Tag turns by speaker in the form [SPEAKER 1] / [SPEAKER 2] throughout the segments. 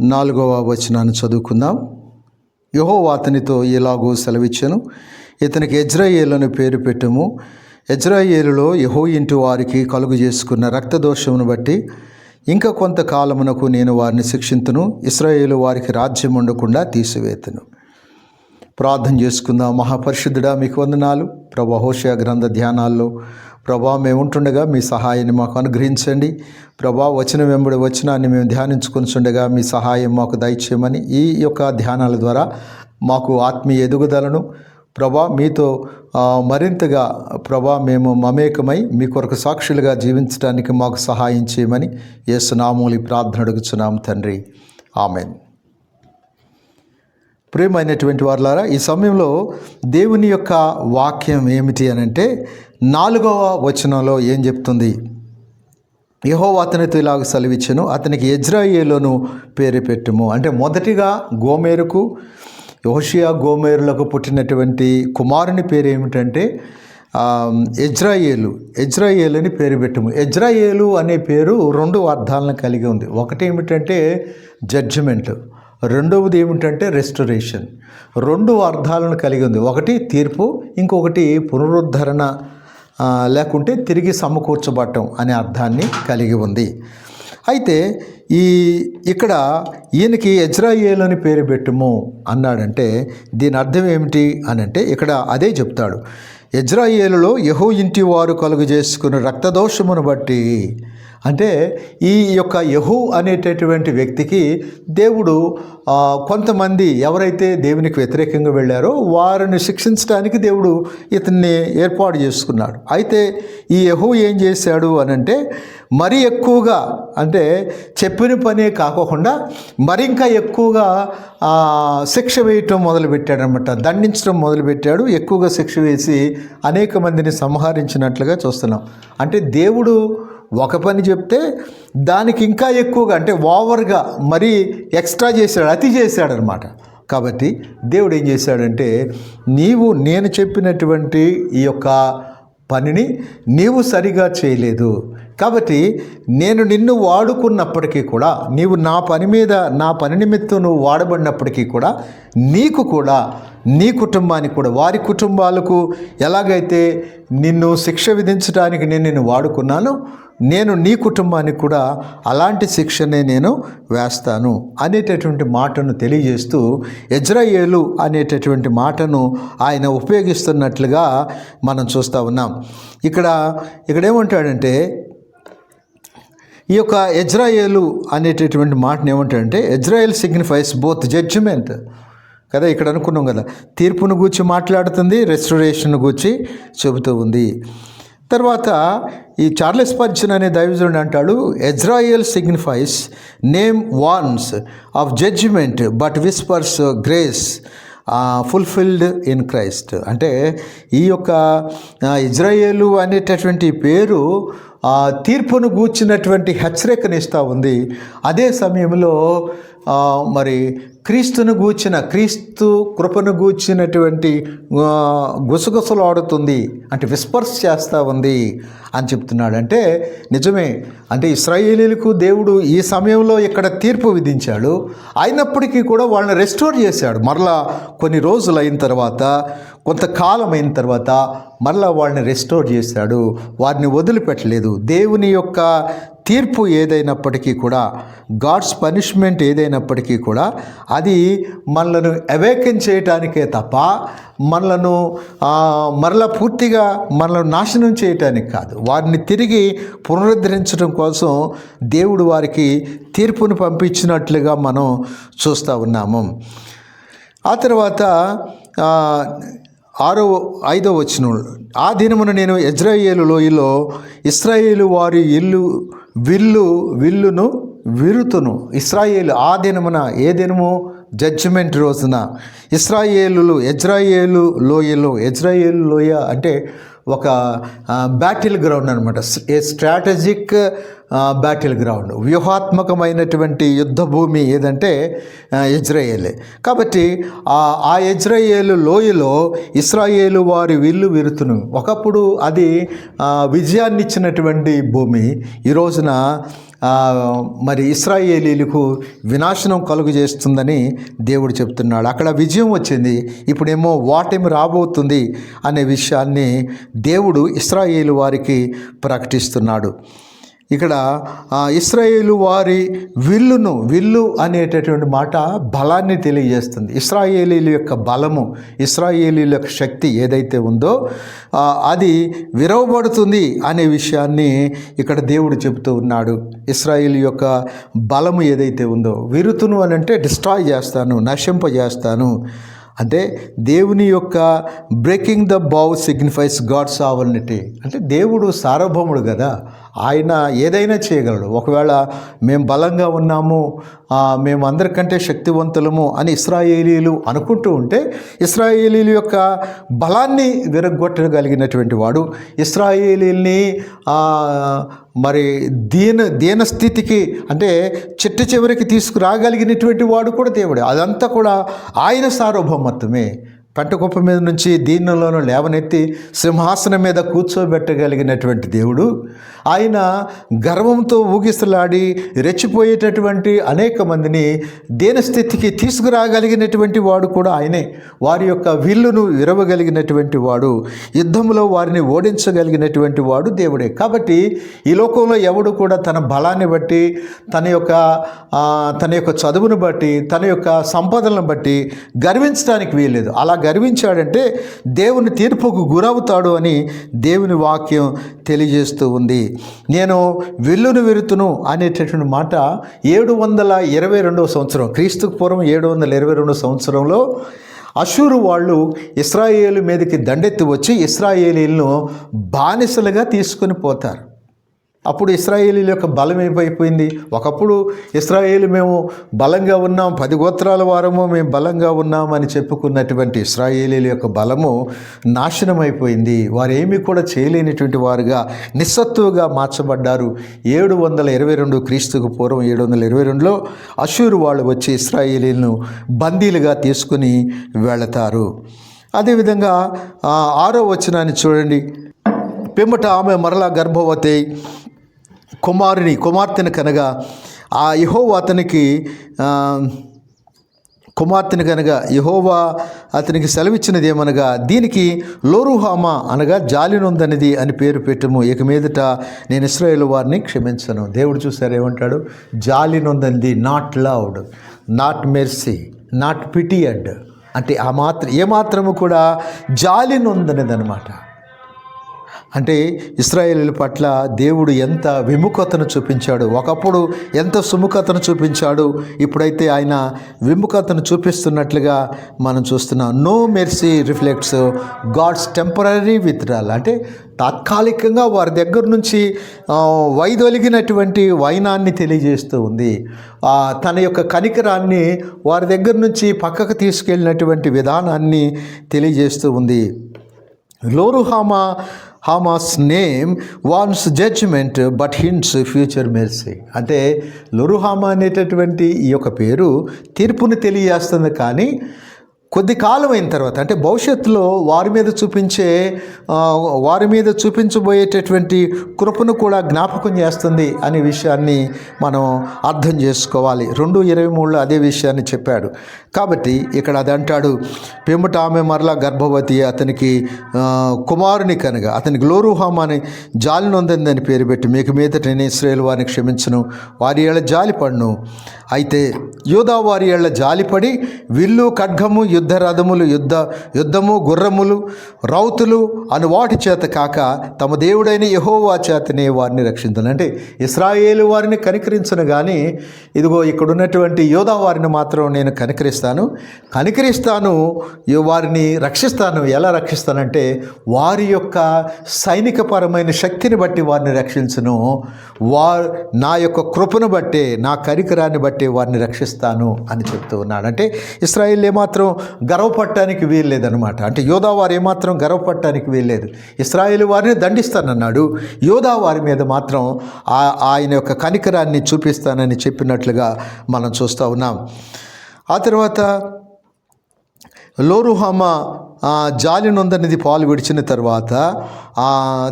[SPEAKER 1] నాలుగవ వచనాన్ని చదువుకుందాం. యహో అతనితో ఎలాగో సెలవిచ్చాను. ఇతనికి ఎజ్రాయేలు పేరు పెట్టము. ఎజ్రాయేలులో యహో ఇంటి వారికి కలుగు చేసుకున్న రక్తదోషమును బట్టి ఇంకా కొంతకాలమునకు నేను వారిని శిక్షింతును. ఇస్రాయేలు వారికి రాజ్యం ఉండకుండా తీసివేతును. ప్రార్థన చేసుకుందాం. మహాపరిశుద్ధుడా మీకు వందనాలు. ప్రభా హోషయ గ్రంథ ధ్యానాల్లో ప్రభా మేము ఉంటుండగా మీ సహాయాన్ని మాకు అనుగ్రహించండి. ప్రభా వచనం వెంబడి వచనాన్ని మేము ధ్యానించుకుంటుండగా మీ సహాయం మాకు దయచేయమని ఈ యొక్క ధ్యానాల ద్వారా మాకు ఆత్మీయ ఎదుగుదలను. ప్రభా మీతో మరింతగా ప్రభా మేము మమేకమై మీ కొరకు సాక్షులుగా జీవించడానికి మాకు సహాయం చేయమని ఏసునామూలి ప్రార్థన అడుగుచున్నాం తండ్రి. ఆమెన్. ప్రియమైనటువంటి వారులారా ఈ సమయంలో దేవుని యొక్క వాక్యం ఏమిటి అని అంటే నాలుగవ వచనంలో ఏం చెప్తుంది? యహో అతనితో ఇలాగ సెలవిచ్చను అతనికి ఎజ్రాయేలోను పేరు పెట్టుము. అంటే మొదటిగా గోమేరుకు యోషియా గోమేరులకు పుట్టినటువంటి కుమారుని పేరు ఏమిటంటే ఎజ్రాయేలు ఎజ్రాయేలు అని పేరు పెట్టము. ఎజ్రాయేలు అనే పేరు రెండు అర్థాలను కలిగి ఉంది. ఒకటి ఏమిటంటే జడ్జిమెంట్. రెండవది ఏమిటంటే రెస్టరేషన్ రెండు అర్థాలను కలిగి ఉంది. ఒకటి తీర్పు ఇంకొకటి పునరుద్ధరణ లేకుంటే తిరిగి సమకూర్చబడటం అనే అర్థాన్ని కలిగి ఉంది. అయితే ఈ ఇక్కడ ఈయనకి ఎజ్రాయేల్ అని పేరు పెట్టుము అన్నాడంటే దీని అర్థం ఏమిటి అని అంటే ఇక్కడ అదే చెప్తాడు. ఎజ్రాయేలులో యహో ఇంటి వారు కలుగు చేసుకున్న రక్తదోషమును బట్టి అంటే ఈ యొక్క యహూ అనేటటువంటి వ్యక్తికి దేవుడు కొంతమంది ఎవరైతే దేవునికి వ్యతిరేకంగా వెళ్ళారో వారిని శిక్షించడానికి దేవుడు ఇతన్ని ఏర్పాటు చేసుకున్నాడు. అయితే ఈ యహూ ఏం చేశాడు అని అంటే మరీ ఎక్కువగా అంటే చెప్పిన పనే కాకుండా మరింకా ఎక్కువగా శిక్ష వేయటం మొదలుపెట్టాడనమాట. దండించడం మొదలుపెట్టాడు. ఎక్కువగా శిక్ష వేసి అనేక మందిని సంహరించినట్లుగా చూస్తున్నాం. అంటే దేవుడు ఒక పని చెప్తే దానికి ఇంకా ఎక్కువగా అంటే ఓవర్గా మరీ ఎక్స్ట్రా చేశాడు అతి చేశాడనమాట. కాబట్టి దేవుడు ఏం చేశాడంటే నీవు నేను చెప్పినటువంటి ఈ యొక్క పనిని నీవు సరిగా చేయలేదు. కాబట్టి నేను నిన్ను వాడుకున్నప్పటికీ కూడా నీవు నా పని మీద నా పని నిమిత్తం నువ్వు వాడబడినప్పటికీ కూడా నీకు కూడా నీ కుటుంబానికి కూడా వారి కుటుంబాలకు ఎలాగైతే నిన్ను శిక్ష విధించడానికి నేను నిన్ను వాడుకున్నానో నేను నీ కుటుంబానికి కూడా అలాంటి శిక్షనే నేను వేస్తాను అనేటటువంటి మాటను తెలియజేస్తూ ఎజ్రాయేలు అనేటటువంటి మాటను ఆయన ఉపయోగిస్తున్నట్లుగా మనం చూస్తూ ఉన్నాం. ఇక్కడ ఇక్కడ ఏమంటాడంటే ఈ యొక్క ఎజ్రాయేలు అనేటటువంటి మాటను ఏమంటాడంటే ఎజ్రాయేల్ సిగ్నిఫైస్ బోత్ జడ్జిమెంట్ కదా ఇక్కడ అనుకున్నాం కదా తీర్పును గూర్చి మాట్లాడుతుంది రెస్టరేషన్ గూర్చి చెబుతూ ఉంది. తర్వాత ఈ చార్లెస్ పర్చన్ అనే దైవజనుడు అంటాడు Jezreel signifies name warns of judgment but whispers grace fulfilled in Christ అంటే ఈ యొక్క uh, ఇజ్రాయేలు అనేటటువంటి పేరు uh, తీర్పును గూర్చినటువంటి హెచ్చరికనిస్తూ ఉంది. అదే సమయంలో మరి క్రీస్తును గూర్చిన క్రీస్తు కృపను గూర్చినటువంటి గుసగుసలాడుతుంది అంటే విస్పర్స్ చేస్తూ ఉంది అని చెప్తున్నాడు అంటే నిజమే అంటే ఇస్రాయేలీలకు దేవుడు ఈ సమయంలో ఇక్కడ తీర్పు విధించాడు అయినప్పటికీ కూడా వాళ్ళని రెస్టోర్ చేశాడు. మరలా కొన్ని రోజులు అయిన తర్వాత కొంతకాలం అయిన తర్వాత మరలా వాళ్ళని రెస్టోర్ చేశాడు. వారిని వదిలిపెట్టలేదు. దేవుని యొక్క తీర్పు ఏదైనప్పటికీ కూడా గాడ్స్ పనిష్మెంట్ ఏదైనప్పటికీ కూడా అది మనలను అవేకన్ చేయటానికే తప్ప మనలను మరల పూర్తిగా మనలను నాశనం చేయటానికి కాదు. వారిని తిరిగి పునరుద్ధరించడం కోసం దేవుడు వారికి తీర్పును పంపించినట్లుగా మనం చూస్తూ ఉన్నాము. ఆ తర్వాత ఆరో ఐదో వచ్చిన ఆ దినమున నేను ఇజ్రాయేలు లోయలో ఇస్రాయేలు వారి ఇల్లు విల్లు విల్లును విరుతును. ఇస్రాయేలు ఆ దినమున ఏ దినము? జడ్జిమెంట్ రోజున. ఇస్రాయేలులు ఎజ్రాయేలు లోయలో ఎజ్రాయేలు లోయ అంటే ఒక బ్యాటిల్ గ్రౌండ్ అనమాట ఏ స్ట్రాటజిక్ బ్యాటిల్ గ్రౌండ్ వ్యూహాత్మకమైనటువంటి యుద్ధ భూమి ఏదంటే ఆ, ఇజ్రాయేలే కాబట్టి ఆ ఇజ్రాయేలు లోయలో ఇస్రాయేలు వారి విల్లు విరుతును. ఒకప్పుడు అది విజయాన్నిచ్చినటువంటి విజయాన్ని ఇచ్చినటువంటి భూమి. ఈ రోజున మరి ఇస్రాయేలీలకు వినాశనం కలుగు చేస్తుందని దేవుడు చెప్తున్నాడు. అక్కడ విజయం వచ్చింది. ఇప్పుడేమో వాటేమి రాబోతుంది అనే విషయాన్ని దేవుడు ఇస్రాయేలు వారికి ప్రకటిస్తున్నాడు. ఇక్కడ ఇస్రాయేలు వారి విల్లును విల్లు అనేటటువంటి మాట బలాన్ని తెలియజేస్తుంది. ఇస్రాయేలీల యొక్క బలము ఇస్రాయేలీల యొక్క శక్తి ఏదైతే ఉందో అది విరవబడుతుంది అనే విషయాన్ని ఇక్కడ దేవుడు చెబుతూ ఉన్నాడు. ఇస్రాయేల్ యొక్క బలము ఏదైతే ఉందో విరుతును అని అంటే డిస్ట్రాయ్ చేస్తాను నశింపజేస్తాను. అంటే దేవుని యొక్క breaking the bow signifies God sovereignty అంటే దేవుడు సార్వభౌముడు కదా. ఆయన ఏదైనా చేయగలడు. ఒకవేళ మేము బలంగా ఉన్నాము మేము అందరికంటే శక్తివంతులము అని ఇస్రాయేలీలు అనుకుంటూ ఉంటే ఇస్రాయేలీల యొక్క బలాన్ని విరగ్గొట్టగలిగినటువంటి వాడు ఇస్రాయేలీల్ని మరి దీన దీన స్థితికి అంటే చిట్ట చివరికి తీసుకురాగలిగినటువంటి వాడు కూడా దేవుడే. అదంతా కూడా ఆయన సార్వభౌమత్వమే. పంటకొప్ప మీద నుంచి దీనిలోనూ లేవనెత్తి సింహాసనం మీద కూర్చోబెట్టగలిగినటువంటి దేవుడు ఆయన గర్వంతో ఊగిసలాడి రెచ్చిపోయేటటువంటి అనేక మందిని దీనస్థితికి తీసుకురాగలిగినటువంటి వాడు కూడా ఆయనే. వారి యొక్క విల్లును విరవగలిగినటువంటి వాడు యుద్ధంలో వారిని ఓడించగలిగినటువంటి వాడు దేవుడే. కాబట్టి ఈ లోకంలో ఎవడు కూడా తన బలాన్ని బట్టి తన యొక్క తన యొక్క చదువును బట్టి తన యొక్క సంపదలను బట్టి గర్వించడానికి వీల్లేదు. అలా గర్వించాడంటే దేవుని తీర్పుకు గురవుతాడు అని దేవుని వాక్యం తెలియజేస్తూ ఉంది. నేను విల్లును విరుతును అనేటటువంటి మాట ఏడు వందల ఇరవై రెండవ సంవత్సరం క్రీస్తుకు పూర్వం ఏడు వందల ఇరవై రెండవ సంవత్సరంలో అషూరు వాళ్ళు ఇస్రాయేలు మీదకి దండెత్తి వచ్చి ఇస్రాయేలీలను బానిసలుగా తీసుకొని పోతారు. అప్పుడు ఇస్రాయేలీల యొక్క బలం ఏమైపోయింది? ఒకప్పుడు ఇస్రాయేలు మేము బలంగా ఉన్నాం పది గోత్రాల వారము మేము బలంగా ఉన్నాం అని చెప్పుకున్నటువంటి ఇస్రాయేలీల యొక్క బలము నాశనం అయిపోయింది వారు ఏమీ కూడా చేయలేనటువంటి వారుగా నిస్సత్తువుగా మార్చబడ్డారు. ఏడు వందల ఇరవై రెండు క్రీస్తుకు పూర్వం ఏడు వందల ఇరవై రెండులో అషూరు వాళ్ళు వచ్చి ఇస్రాయేలీలను బందీలుగా తీసుకుని వెళతారు. అదేవిధంగా ఆరో వచనాన్ని చూడండి. పిమ్మట ఆమె మరలా గర్భవతి కుమారుని కుమార్తెను కనగా ఆ యహోవా అతనికి కుమార్తెను కనుక యహోవా అతనికి సెలవిచ్చినది ఏమనగా దీనికి లోరుహామా అనగా జాలినుందనిది అని పేరు పెట్టము. ఇక మీదట నేను ఇస్రాయేల్ వారిని క్షమించను. దేవుడు చూసారు ఏమంటాడు? జాలినొందనిది not loved not mercy not pitied అంటే ఆ మాత్రం ఏమాత్రము కూడా జాలినుందనిది అనమాట అంటే ఇస్రాయేలీల పట్ల దేవుడు ఎంత విముఖతను చూపించాడు. ఒకప్పుడు ఎంత సుముఖతను చూపించాడు. ఇప్పుడైతే ఆయన విముఖతను చూపిస్తున్నట్లుగా మనం చూస్తున్నాం. No mercy reflects God's temporary withdrawal అంటే తాత్కాలికంగా వారి దగ్గర నుంచి వైదొలిగినటువంటి వైనాన్ని తెలియజేస్తూ ఉంది. తన యొక్క కనికరాన్ని వారి దగ్గర నుంచి పక్కకు తీసుకెళ్ళినటువంటి విధానాన్ని తెలియజేస్తూ ఉంది. Loruhamah's name warns judgment but hints future mercy అంటే లొరుహామా అనేటటువంటి ఈ యొక్క పేరు తీర్పును తెలియజేస్తుంది కానీ కొద్ది కాలం అయిన తర్వాత అంటే భవిష్యత్తులో వారి మీద చూపించే వారి మీద చూపించబోయేటటువంటి కృపను కూడా జ్ఞాపకం చేస్తుంది అనే విషయాన్ని మనం అర్థం చేసుకోవాలి. రెండు ఇరవై మూడులో అదే విషయాన్ని చెప్పాడు. కాబట్టి ఇక్కడ అది అంటాడు పిమ్మట ఆమె మరలా గర్భవతి అతనికి కుమారుని కనుక అతనికి లోరుహామ అని జాలి నొందిందని పేరు పెట్టి మీకు మీదట నేను ఇస్రాయేల్ వారిని క్షమించను వారి ఏళ్ళ జాలి పడును అయితే యూదా వారి ఏళ్ళ జాలిపడి విల్లు ఖడ్గము యుద్ధ రథములు యుద్ధ యుద్ధము గుర్రములు రౌతులు అను వాటి చేత కాక తమ దేవుడైన యహోవా చేతనే వారిని రక్షించను. అంటే ఇస్రాయేలు వారిని కనికరించను కానీ ఇదిగో ఇక్కడ ఉన్నటువంటి యోధా వారిని మాత్రం నేను కనికరిస్తాను. కనికరిస్తాను వారిని రక్షిస్తాను. ఎలా రక్షిస్తానంటే వారి యొక్క సైనికపరమైన శక్తిని బట్టి వారిని రక్షించను. వారు నా యొక్క కృపను బట్టే నా కరికరాన్ని బట్టి బట్టి వారిని రక్షిస్తాను అని చెప్తూ ఉన్నాడు. అంటే ఇస్రాయిల్ ఏమాత్రం గర్వపడటానికి వీల్లేదనమాట అంటే యోధా వారు ఏమాత్రం గర్వపడటానికి వీల్లేదు. ఇస్రాయిల్ వారిని దండిస్తానన్నాడు. యోధా వారి మీద మాత్రం ఆయన యొక్క కనికరాన్ని చూపిస్తానని చెప్పినట్లుగా మనం చూస్తూ ఉన్నాం. ఆ తర్వాత లోరుహామ జాలి నొందనిది పాలు విడిచిన తర్వాత ఆ,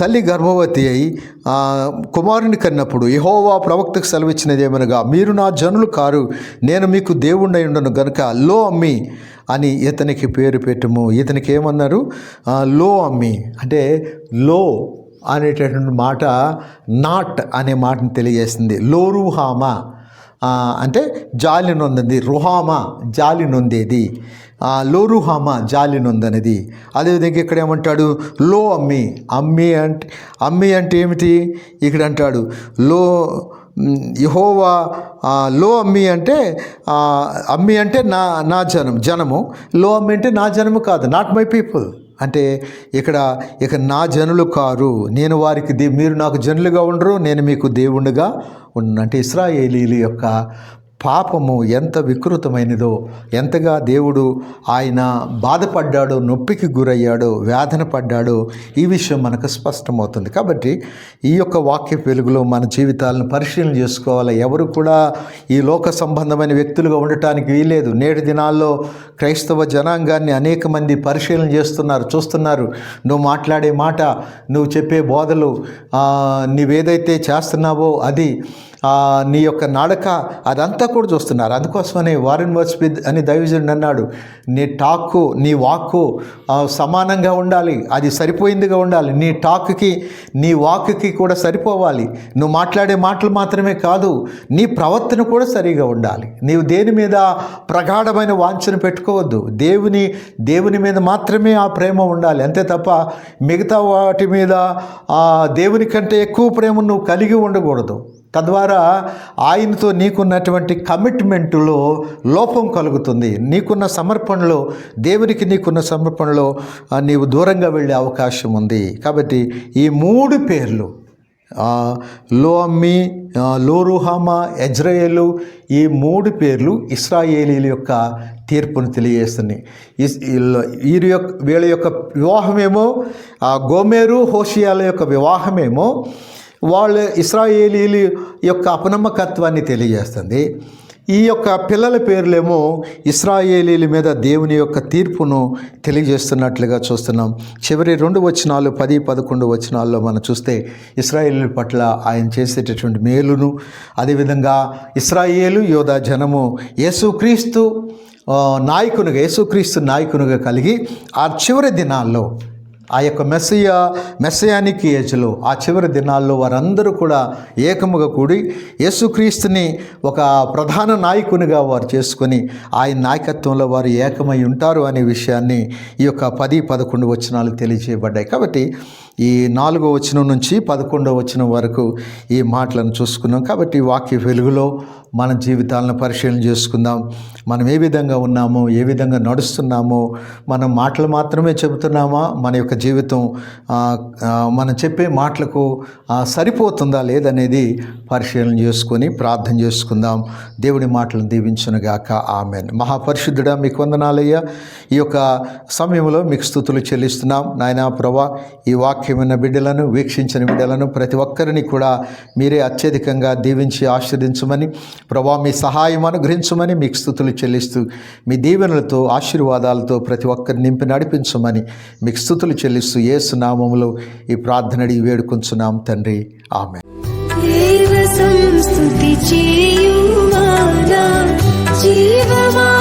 [SPEAKER 1] తల్లి గర్భవతి అయి ఆ, కుమారుని కన్నప్పుడు యహోవా ప్రవక్తకు సెలవిచ్చినది ఏమనగా మీరు నా జనులు కారు నేను మీకు దేవుణ్ణి ఉండను గనుక లో అమ్మి అని ఇతనికి పేరు పెట్టము. ఇతనికి ఏమన్నారు? లో అమ్మి అంటే లో అనేటటువంటి మాట నాట్ అనే మాటను తెలియజేస్తుంది లోరుహామా అంటే జాలి నొందింది రుహామా జాలి నొందేది. ఆ, లోరుహామ జాలి నొందనిది. అదేవిధంగా ఇక్కడ ఏమంటాడు? లో అమ్మి. అమ్మి అంటే అమ్మి అంటే ఏమిటి? ఇక్కడ అంటాడు లో యహోవా లో అమ్మి అంటే అమ్మి అంటే నా నా జనం జనము. లో అమ్మి అంటే నా జనము కాదు నాట్ మై పీపుల్ అంటే ఇక్కడ ఇక నా జనులు కారు. నేను వారికి దే మీరు నాకు జనులుగా ఉండరు నేను మీకు దేవుణ్ణిగా ఉన్న అంటే ఇస్రాయేలీలు యొక్క పాపము ఎంత వికృతమైనదో ఎంతగా దేవుడు ఆయన బాధపడ్డాడో నొప్పికి గురయ్యాడో వేదన పడ్డాడో ఈ విషయం మనకు స్పష్టమవుతుంది. కాబట్టి ఈ యొక్క వాక్య వెలుగులో మన జీవితాలను పరిశీలన చేసుకోవాలి. ఎవరు కూడా ఈ లోక సంబంధమైన వ్యక్తులుగా ఉండటానికి వీలేదు నేటి దినాల్లో క్రైస్తవ జనాంగాన్ని అనేక మంది పరిశీలన చేస్తున్నారు చూస్తున్నారు. నువ్వు మాట్లాడే మాట నువ్వు చెప్పే బోధలు నీవేదైతే చేస్తున్నావో అది నీ యొక్క నడక అదంతా కూడా చూస్తున్నారు. అందుకోసమనే వారెన్ వర్స్పిద్ అని దైవజనుడు అన్నాడు నీ టాక్కు నీ వాక్కు సమానంగా ఉండాలి. అది సరిపోయిందిగా ఉండాలి. నీ టాక్కి నీ వాక్కి కూడా సరిపోవాలి. నువ్వు మాట్లాడే మాటలు మాత్రమే కాదు నీ ప్రవర్తన కూడా సరిగా ఉండాలి. నీవు దేని మీద ప్రగాఢమైన వాంఛను పెట్టుకోవద్దు. దేవుని దేవుని మీద మాత్రమే ఆ ప్రేమ ఉండాలి. అంతే తప్ప మిగతా వాటి మీద దేవుని కంటే ఎక్కువ ప్రేమ నువ్వు కలిగి ఉండకూడదు. తద్వారా ఆయనతో నీకున్నటువంటి కమిట్మెంటులో లోపం కలుగుతుంది. నీకున్న సమర్పణలో దేవునికి నీకున్న సమర్పణలో నీవు దూరంగా వెళ్ళే అవకాశం ఉంది. కాబట్టి ఈ మూడు పేర్లు లో లోఅమ్మి లోరుహామా ఎజ్రాయేలు ఈ మూడు పేర్లు ఇస్రాయేలీల యొక్క తీర్పును తెలియజేస్తున్నాయి. వీరి యొక్క వీళ్ళ యొక్క వివాహమేమో గోమేరు హోషియాల యొక్క వివాహమేమో వాళ్ళు ఇస్రాయేలీల యొక్క అపనమ్మకత్వాన్ని తెలియజేస్తుంది. ఈ యొక్క పిల్లల పేర్లేమో ఇస్రాయేలీల మీద దేవుని యొక్క తీర్పును తెలియజేస్తున్నట్లుగా చూస్తున్నాం. చివరి రెండు వచనాలు పది పదకొండు వచనాల్లో మనం చూస్తే ఇస్రాయేలీల పట్ల ఆయన చేసేటటువంటి మేలును అదేవిధంగా ఇస్రాయేలు యోధా జనము యేసుక్రీస్తు నాయకునిగా యేసుక్రీస్తు నాయకునిగా కలిగి ఆ చివరి దినాల్లో ఆ యొక్క మెస్సయ మెస్సయానికి ఏజ్లో. ఆ చివరి దినాల్లో వారందరూ కూడా ఏకముగా కూడి యేసుక్రీస్తుని ఒక ప్రధాన నాయకునిగా వారు చేసుకొని ఆయన నాయకత్వంలో వారు ఏకమై ఉంటారు అనే విషయాన్ని ఈ యొక్క పది పదకొండు వచనాలు తెలియజేయబడ్డాయి. కాబట్టి ఈ నాలుగో వచనం నుంచి పదకొండో వచనం వరకు ఈ మాటలను చూసుకున్నాం. కాబట్టి వాక్య వెలుగులో మన జీవితాలను పరిశీలన చేసుకుందాం. మనం ఏ విధంగా ఉన్నామో ఏ విధంగా నడుస్తున్నామో మనం మాటలు మాత్రమే చెబుతున్నామా? మన యొక్క జీవితం మనం చెప్పే మాటలకు సరిపోతుందా లేదనేది పరిశీలన చేసుకొని ప్రార్థన చేసుకుందాం. దేవుడి మాటలను దీవించునుగాక ఆమెన్. మహాపరిశుద్ధుడా మీకు వందనాలయ్యా. ఈ యొక్క సమయంలో మీకు స్థుతులు చెల్లిస్తున్నాం. నాయనా ప్రభా ఈ వాక్యమైన బిడ్డలను వీక్షించిన బిడ్డలను ప్రతి ఒక్కరిని కూడా మీరే అత్యధికంగా దీవించి ఆశ్రదించమని ప్రభా మీ సహాయం అనుగ్రహించమని మీకు స్థుతులు చెల్లిస్తూ మీ దీవెనలతో ఆశీర్వాదాలతో ప్రతి ఒక్కరిని నింపి నడిపించమని మీకు స్థుతులు చెల్లిస్తూ ఏసు నామములో ఈ ప్రార్థన అడిగి వేడుకుంటున్నాం తండ్రి. ఆమె
[SPEAKER 2] జీవమా